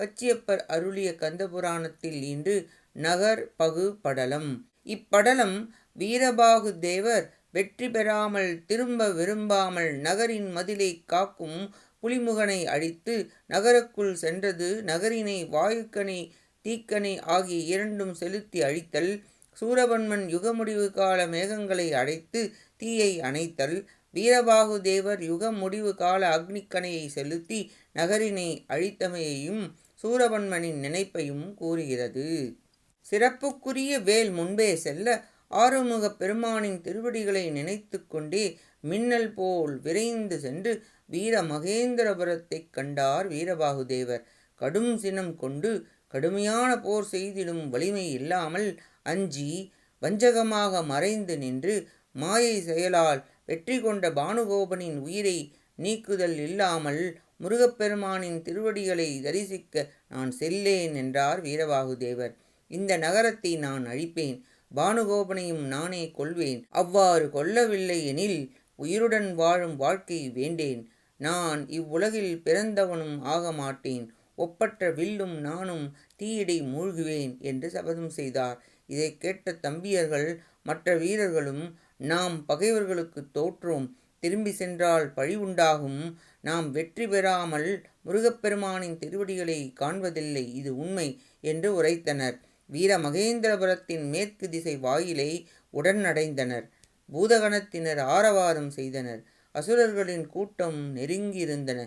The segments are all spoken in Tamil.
கச்சியப்பர் அருளிய கந்தபுராணத்தில் இன்று நகர் பகு படலம். இப்படலம் வீரபாகு தேவர் வெற்றி பெறாமல் திரும்ப விரும்பாமல் நகரின் மதிலை காக்கும் புலிமுகனை அழித்து நகருக்குள் சென்றது நகரினை வாயுக்கனை தீக்கனை ஆகிய இரண்டும் செலுத்தி அழித்தல் சூரபன்மன் யுகமுடிவு கால மேகங்களை அடைத்து தீயை அணைத்தல் வீரபாகு தேவர் யுக முடிவு கால அக்னிக்கணையை செலுத்தி நகரினை அழித்தமையையும் சூரபன்மனின் நினைப்பையும் கூறுகிறது. சிறப்புக்குரிய வேல் முன்பே செல்ல ஆறுமுக பெருமானின் திருவடிகளை நினைத்து கொண்டே மின்னல் போல் விரைந்து சென்று வீர மகேந்திரபுரத்தைக் கண்டார் வீரபாகுதேவர். கடும் சினம் கொண்டு கடுமையான போர் செய்திடும் வலிமை இல்லாமல் அஞ்சி வஞ்சகமாக மறைந்து நின்று மாயை செயலால் வெற்றி கொண்ட பானுகோபனின் உயிரை நீக்குதல் இல்லாமல் முருகப்பெருமானின் திருவடிகளை தரிசிக்க நான் செல்லேன் என்றார் வீரபாகுதேவர். இந்த நகரத்தை நான் அழிப்பேன் பானுகோபனையும் நானே கொள்வேன். அவ்வாறு கொல்லவில்லை எனில் உயிருடன் வாழும் வாழ்க்கை வேண்டேன். நான் இவ்வுலகில் பிறந்தவனும் ஆக மாட்டேன். ஒப்பற்ற வில்லும் நானும் தீயிடை மூழ்குவேன் என்று சபதம் செய்தார். இதை கேட்ட தம்பியர்கள் மற்ற வீரர்களும் நாம் பகைவர்களுக்கு தோற்றோம். திரும்பி சென்றால் பழி உண்டாகும். நாம் வெற்றி பெறாமல் முருகப்பெருமானின் திருவடிகளை காண்பதில்லை இது உண்மை என்று உரைத்தனர். வீர மகேந்திரபுரத்தின் மேற்கு திசை வாயிலை உடன் அடைந்தனர் பூதகணத்தினர் ஆரவாரம் செய்தனர். அசுரர்களின் கூட்டம் நெருங்கியிருந்தன.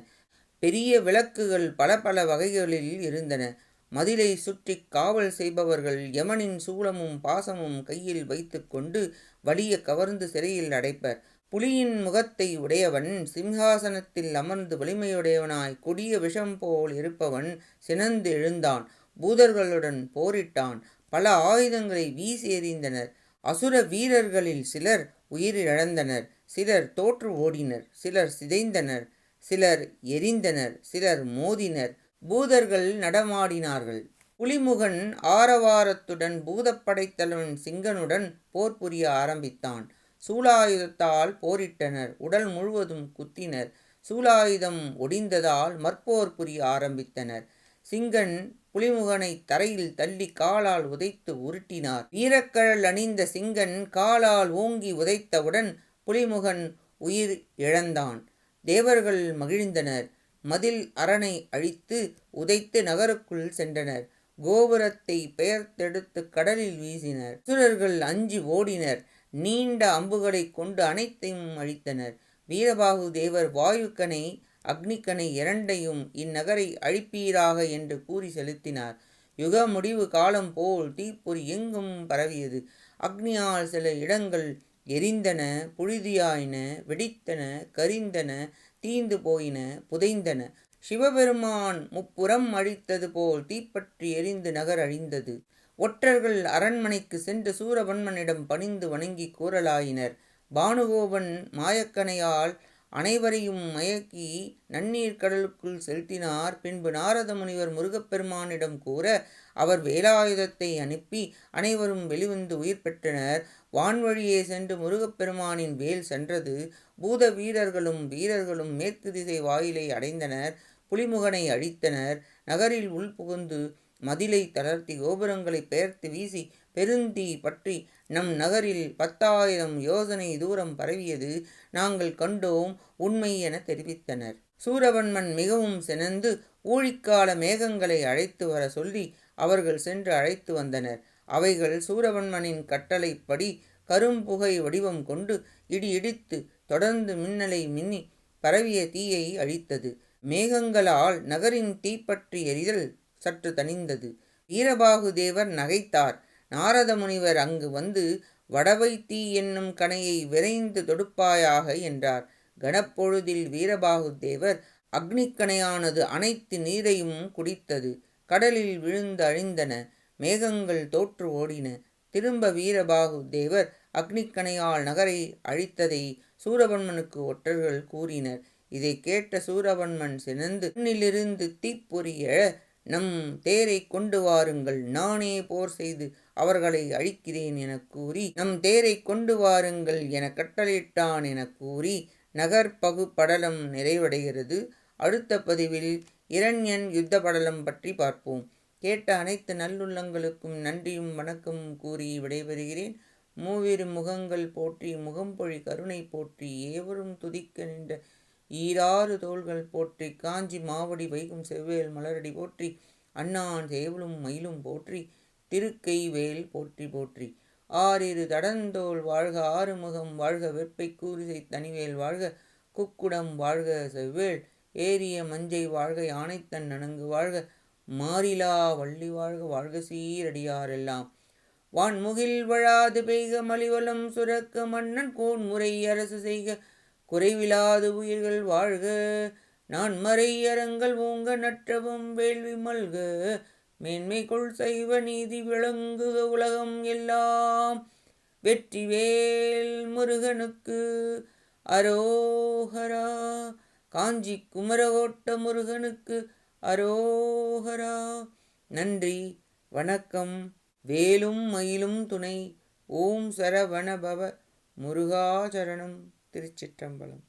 பெரிய விளக்குகள் பல பல வகைகளில் இருந்தன. மதிலை சுற்றி காவல் செய்பவர்கள் யமனின் சூளமும் பாசமும் கையில் வைத்துக்கொண்டு வலிய கவர்ந்து சிறையில் அடைப்பர். புலியின் முகத்தை உடையவன் சிம்ஹாசனத்தில் அமர்ந்து வலிமையுடையவனாய் கொடிய விஷம் போல் இருப்பவன் சினந்து எழுந்தான். பூதர்களுடன் போரிட்டான். பல ஆயுதங்களை வீசி எறிந்தனர். அசுர வீரர்களில் சிலர் உயிரிழந்தனர். சிலர் தோற்று ஓடினர். சிலர் சிதைந்தனர். சிலர் எரிந்தனர். சிலர் மோதினர். பூதர்கள் நடமாடினார்கள். புலிமுகன் ஆரவாரத்துடன் பூதப்படைத்தலைவன் சிங்கனுடன் போர் புரிய ஆரம்பித்தான். சூலாயுதத்தால் போரிட்டனர். உடல் முழுவதும் குத்தினர். சூலாயுதம் ஒடிந்ததால் மற்போர் புரிய ஆரம்பித்தனர். சிங்கன் புலிமுகனை தரையில் தள்ளி காலால் உதைத்து உருட்டினார். வீரக்கழல் அணிந்த சிங்கன் காலால் ஓங்கி உதைத்தவுடன் புலிமுகன் உயிர் இழந்தான். தேவர்கள் மகிழ்ந்தனர். மதில் அரணை அழித்து உதைத்து நகருக்குள் சென்றனர். கோபுரத்தை பெயர்த்தெடுத்து கடலில் வீசினர். அசுரர்கள் அஞ்சி ஓடினர். நீண்ட அம்புகளை கொண்டு அனைத்தையும் அழித்தனர். வீரபாகு தேவர் வாயுக்கனை அக்னிக்கனை இரண்டையும் இந்நகரை அழிப்பீராக என்று கூறி செலுத்தினார். யுக முடிவு காலம் போல் தீப்பொறி எங்கும் பரவியது. அக்னியால் சில இடங்கள் எரிந்தன புழுதியாயின வெடித்தன கரிந்தன தீந்து போயின புதைந்தன. சிவபெருமான் முப்புறம் அழித்தது போல் தீப்பற்றி எரிந்து நகர் அழிந்தது. ஒற்றர்கள் அரண்மனைக்கு சென்று சூரபன்மனிடம் பணிந்து வணங்கி கூறலாயினர். பானுகோபன் மாயக்கனையால் அனைவரையும் மயக்கி நன்னீர் கடலுக்குள் செலுத்தினார். பின்பு நாரத முனிவர் முருகப்பெருமானிடம் கூற அவர் வேலாயுதத்தை அனுப்பி அனைவரும் வெளிவந்து உயிர் பெற்றனர். வான்வழியே சென்று முருகப்பெருமானின் வேல் சென்றது. பூத வீரர்களும் வீரர்களும் மேற்கு திசை வாயிலை அடைந்தனர். புலிமுகனை அழித்தனர். நகரில் உள்புகுந்து மதிலை தளர்த்தி கோபுரங்களை பெயர்த்து வீசி பெருந்தீ பற்றி நம் நகரில் பத்தாயிரம் யோசனை தூரம் பரவியது. நாங்கள் கண்டோம் உண்மை என தெரிவித்தனர். சூரவன்மன் மிகவும் சினந்து ஊழிக்கால மேகங்களை அழைத்து வர சொல்லி அவர்கள் சென்று அழைத்து வந்தனர். அவைகள் சூரவன்மனின் கட்டளைப்படி கரும்புகை வடிவம் கொண்டு இடி இடித்து தொடர்ந்து மின்னலை மின்னி பரவிய தீயை அழித்தது. மேகங்களால் நகரின் தீப்பற்றி எரிதல் சற்று தணிந்தது. வீரபாகு தேவர் நகைத்தார். நாரத முனிவர் அங்கு வந்து வடவை தீ என்னும் கணையை விரைந்து தொடுப்பாயாக என்றார். கனப்பொழுதில் வீரபாகு தேவர் அக்னிக்கணையானது அனைத்து நீரையும் குடித்தது. கடலில் விழுந்து அழிந்தன. மேகங்கள் தோற்று ஓடின. திரும்ப வீரபாகு தேவர் அக்னிக்கணையால் நகரை அழித்ததை சூரபன்மனுக்கு ஒற்றர்கள் கூறினர். இதை கேட்ட சூரபன்மன் சினந்து மண்ணிலிருந்து தீப்பொறி எழ நம் தேரை கொண்டு வாருங்கள். நானே போர் செய்து அவர்களை அழிக்கிறேன் என கூறி நம் தேரை கொண்டு வாருங்கள் என கட்டளையிட்டான் என கூறி நகர்பகு படலம் நிறைவடைகிறது. அடுத்த பதிவில் இரண்யன் யுத்த படலம் பற்றி பார்ப்போம். கேட்ட அனைத்து நல்லுள்ளங்களுக்கும் நன்றியும் வணக்கமும் கூறி விடைபெறுகிறேன். மூவிரு முகங்கள் போற்றி முகம்பொழி கருணை போற்றி ஏவரும் துதிக்க நின்ற ஈராறு தோள்கள் போற்றி காஞ்சி மாவடி வைகும் செவ்வேல் மலரடி போற்றி அண்ணான் சேவலும் மயிலும் போற்றி திருக்கை வேல் போற்றி போற்றி. ஆறிரு தடந்தோள் வாழ்க ஆறுமுகம் வாழ்க வெப்பை கூரிசை தனிவேல் வாழ்க குக்குடம் வாழ்க செவ்வேள் ஏரிய மஞ்சை வாழ்க யானைத்தன் நனங்கு வாழ்க மாறிலா வள்ளி வாழ்க வாழ்க சீரடியாரெல்லாம் வான்முகில் வழாது பெய்க மலிவலம் சுரக்க மன்னன் கோன்முறை அரசு செய்க குறைவிலாது உயிர்கள் வாழ்க. நான் மறை அறங்கள் ஓங்க நற்றவும் வேள்வி மல்க. மேன்மைக்குள் சைவ நீதி விளங்குக உலகம் எல்லாம். வெற்றிவேல் முருகனுக்கு அரோஹரா காஞ்சி குமரகோட்ட முருகனுக்கு அரோஹரா நன்றி வணக்கம். வேலும் மயிலும் துணை. ஓம் சரவணபவ முருகாச்சரணம் திருச்சிற்றம்பலம்.